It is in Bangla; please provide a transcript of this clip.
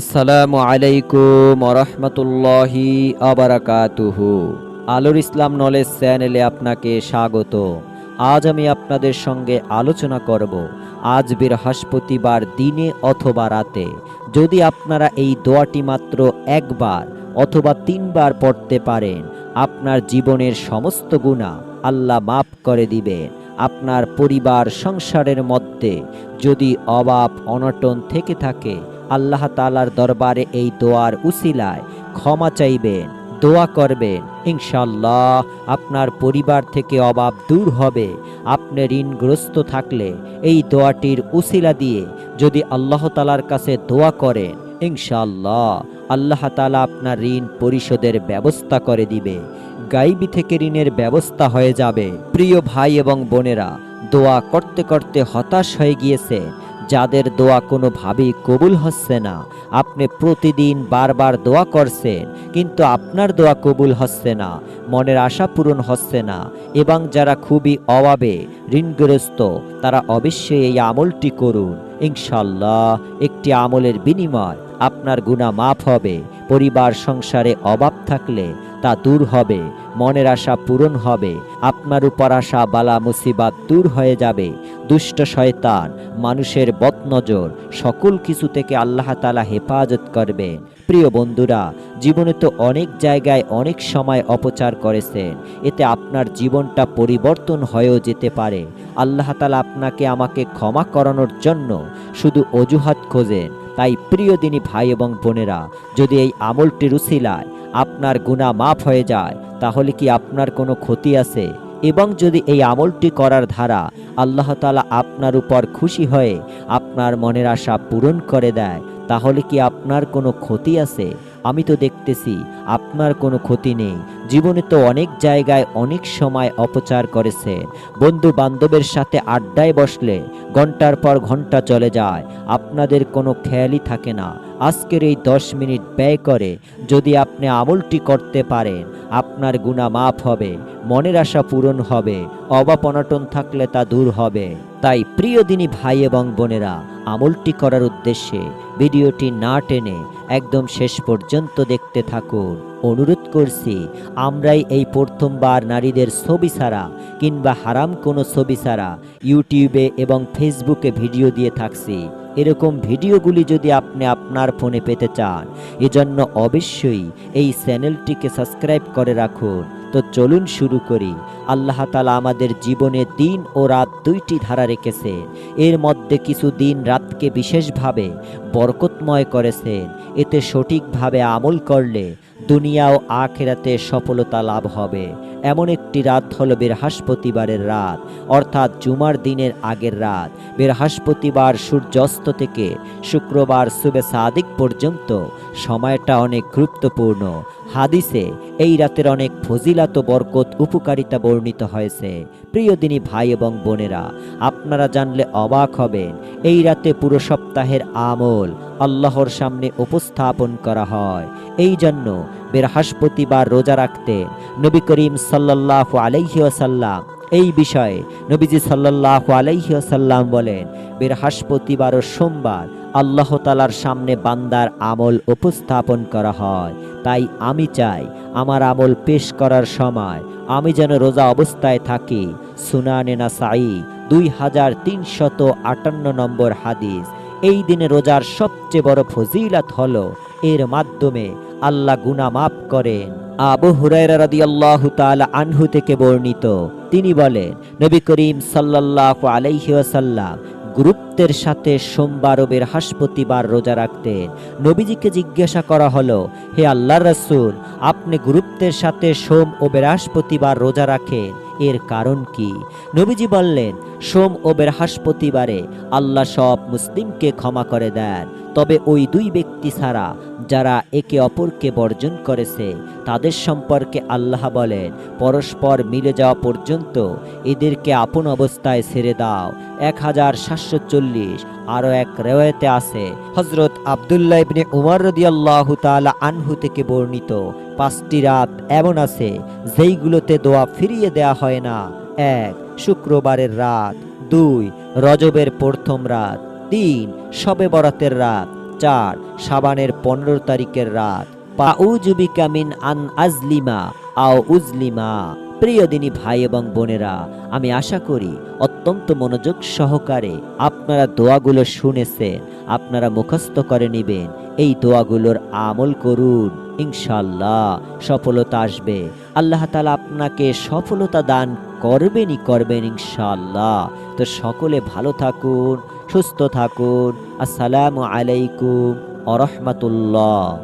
আসসালামু আলাইকুম রহমতুল্লাহি আবারাকাতুহু আলোর ইসলাম নলেজ চ্যানেলে আপনাকে স্বাগত আজ আমি আপনাদের সঙ্গে আলোচনা করব আজ বৃহস্পতিবার দিনে অথবা রাতে। যদি আপনারা এই দোয়াটি মাত্র একবার অথবা তিনবার পড়তে পারেন, আপনার জীবনের সমস্ত গুণা আল্লাহ মাফ করে দিবেন। আপনার পরিবার, সংসারের মধ্যে যদি অভাব, অনটন থেকে থাকে আল্লাহ তালার দরবারে এই দোয়ার উসিলায় ক্ষমা চাইবেন, দোয়া করবেন। ইনশাল্লাহ আপনার পরিবার থেকে অভাব দূর হবে। আপনি ঋণগ্রস্ত থাকলে এই দোয়াটির উসিলা দিয়ে যদি আল্লাহ তালার কাছে দোয়া করেন ইনশাল্লাহ আল্লাহ তালা আপনার ঋণ পরিশোধের ব্যবস্থা করে দিবে। গাইবি থেকে ঋণের ব্যবস্থা হয়ে যাবে। প্রিয় ভাই এবং বোনেরা, দোয়া করতে করতে হতাশ হয়ে গিয়েছে যাদের দোয়া কোনোভাবেই কবুল হচ্ছে না, আপনি প্রতিদিন বারবার দোয়া করছেন, কিন্তু আপনার দোয়া কবুল হচ্ছে না, মনের আশা পূরণ হচ্ছে না, এবং যারা খুবই অভাবে, ঋণগ্রস্ত, তারা অবশ্যই এই আমলটি করুন। ইনশাল্লাহ একটি আমলের বিনিময় আপনার গুণা মাফ হবে, পরিবার, সংসারে অভাব থাকলে তা দূর হবে। মনের আশা পূরণ হবে। আপনার উপর আশা বালা মুসিবাত দূর হয়ে যাবে। দুষ্ট শয়তান, মানুষের বদনজর, সকল কিছু থেকে আল্লাহ তালা হেফাজত করবেন। প্রিয় বন্ধুরা, জীবনে তো অনেক জায়গায় অনেক সময় অপচার করেছেন। এতে আপনার জীবনটা পরিবর্তন হয়েও যেতে পারে। আল্লাহ তালা আপনাকে আমাকে ক্ষমা করানোর জন্য শুধু অজুহাত খোঁজেন। তাই প্রিয় দিনী ভাই এবং বোনেরা, যদি এই আমলটি রুসিলায় আপনার গুণা মাফ হয়ে যায়, তাহলে কি আপনার কোনো ক্ষতি আছে? এবং যদি এই আমলটি করার ধারা আল্লাহ তালা আপনার উপর খুশি হয়ে আপনার মনের আশা পূরণ করে দেয় তাহলে কি আপনার কোনো ক্ষতি আছে? আমি তো দেখতেছি আপনার কোনো ক্ষতি নেই। জীবনে তো অনেক জায়গায় অনেক সময় অপচার করেছে। বন্ধু বান্ধবের সাথে আড্ডায় বসলে ঘণ্টার পর ঘণ্টা চলে যায়। আপনাদের কোনো খেয়ালই থাকে না। আজকের এই দশ মিনিট ব্যয় করে যদি আপনি আমলটি করতে পারেন, আপনার গুণা মাফ হবে, মনের আশা পূরণ হবে, অভাব অনটন থাকলে তা দূর হবে। তাই প্রিয় দিনী ভাই এবং বোনেরা, আমলটি করার উদ্দেশ্যে ভিডিওটি না টেনে একদম শেষ পর্যন্ত দেখতে থাকুন। অনুরোধ করছি, আমরাই এই প্রথমবার নারীদের ছবি ছাড়া কিংবা হারাম কোনো ছবি ছাড়া ইউটিউবে এবং ফেসবুকে ভিডিও দিয়ে থাকছি। এরকম ভিডিওগুলি যদি আপনি আপনার ফোনে পেতে চান, এজন্য অবশ্যই এই চ্যানেলটিকে সাবস্ক্রাইব করে রাখুন। তো চলুন শুরু করি। আল্লাহ তালা আমাদের জীবনে দিন ও রাত দুইটি ধারা রেখেছে। এর মধ্যে কিছু দিন রাতকে বিশেষভাবে বরকতময় করেছেন। এতে সঠিকভাবে আমল করলে দুনিয়া ও আখেরাতে সফলতা লাভ হবে। এমন একটি রাত হল বৃহস্পতিবারের রাত, অর্থাৎ জুমার দিনের আগের রাত। বৃহস্পতিবার সূর্যাস্ত থেকে শুক্রবার সুবে সাদিক পর্যন্ত। সময়টা অনেক গুরুত্বপূর্ণ। হাদিসে এই রাতের অনেক ফজিলাত বরকত উপকারিতা বর্ণিত হয়েছে। প্রিয় দিনী ভাই এবং বোনেরা, আপনারা জানলে অবাক হবেন, এই রাতে পুরো সপ্তাহের আমল আল্লাহর সামনে উপস্থাপন করা হয়। এই জন্য বৃহস্পতিবার রোজা রাখতে নবী করিম সাল্লাহ আলাইহিয়াসাল্লাম এই বিষয়ে নবীজি সাল্লাহ আলাইহিয়াসাল্লাম বলেন বৃহস্পতিবার ও সোমবার আল্লাহ তালার সামনে বান্দার আমল উপস্থাপন করা হয়। তাই আমি চাই আমার আমল পেশ করার সময় আমি যেন রোজা অবস্থায় থাকি। সুনানে নাসাই দুই হাজার তিনশত আটান্ন নম্বর হাদিস। এই দিনে রোজার সবচেয়ে বড় ফজিলাত হলো এর মাধ্যমে আল্লাহ গুনা মাফ করেন। আবু হুরায়রা রাদিয়াল্লাহু তাআলা আনহু থেকে বর্ণিত। তিনি বলেন, নবী করিম সাল্লাল্লাহু আলাইহি ওয়াসাল্লাম গুরুত্বের সাথে সোমবার ও বৃহস্পতিবার রোজা রাখতেন। নবীজিকে জিজ্ঞাসা করা হলো, হে আল্লাহর রাসূল, আপনি গুরুত্বের সাথে সোম ও বৃহস্পতিবার রোজা রাখেন, এর কারণ কি? নবীজি বললেন, সোম ও বৃহস্পতিবারে আল্লাহ সব মুসলিমকে ক্ষমা করে দেন। তবে ওই দুই ব্যক্তি ছাড়া যারা একে অপরকে বর্জন করেছে, তাদের সম্পর্কে আল্লাহ বলেন, পরস্পর মিলে যাওয়া পর্যন্ত এদেরকে আপন অবস্থায় ছেড়ে দাও। এক হাজার সাতশো চল্লিশ, আরও এক রেওয়ায়তে আছে হজরত আবদুল্লাহ ইবনে উমর রদিয়াল্লাহু তাআলা আনহু থেকে বর্ণিত, পাঁচটি রাত এমন আছে, যেইগুলোতে দোয়া ফিরিয়ে দেয়া হয় না। এক, শুক্রবারের রাত। দুই, রজবের প্রথম রাত। তিন শবে বরাতের রাত, চার, সাবানের পনেরো তারিখের রাত। পাউজুবিকা মিন আন আজলিমা আও উজলিমা প্রিয় দিনী ভাই এবং বোনেরা, আমি আশা করি অত্যন্ত মনোযোগ সহকারে আপনারা দোয়াগুলো শুনেছেন, আপনারা মুখস্থ করে নেবেন, এই দোয়াগুলোর আমল করুন ইনশাল্লাহ সফলতা আসবে। আল্লাহ তালা আপনাকে সফলতা দান করবেনই করবেন ইনশাল্লাহ তো সকলে ভালো থাকুন সুস্থ থাকুন। আসসালামু আলাইকুম আরহামাতুল্লাহ